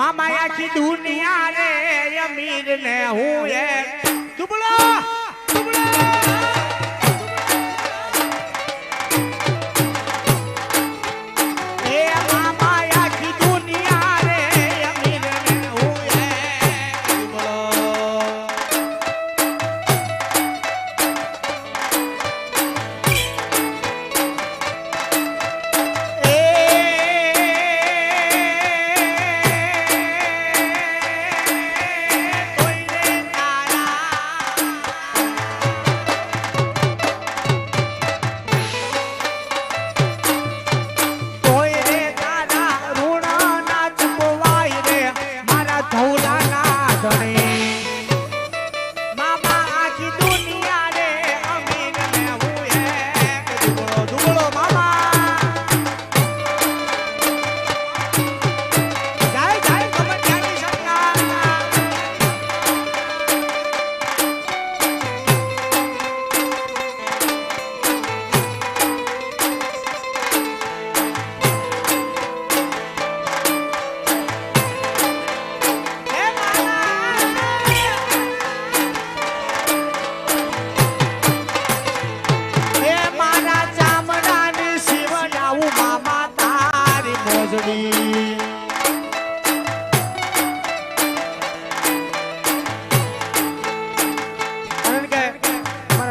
મામા આખી દુનિયા રે અમીર ને હું એ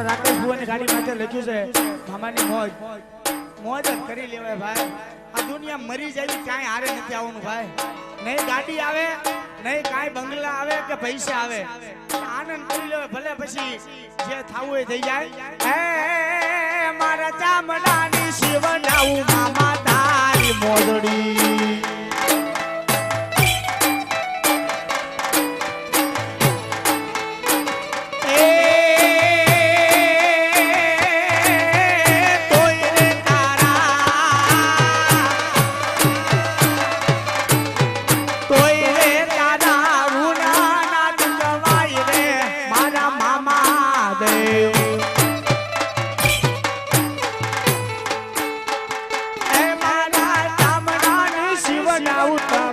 રાકેશ ગાડી માથે લખ્યું છે મામાની હારે નથી આવવાનું ભાઈ. નહીં ગાડી આવે, નહીં કાંઈ બંગલા આવે કે પૈસા આવે. આનંદ કરી લેવાય, ભલે પછી જે થાવું એ થઈ જાય. મારા ચામડાની શિવડાવું મામા. શિવના ઉતર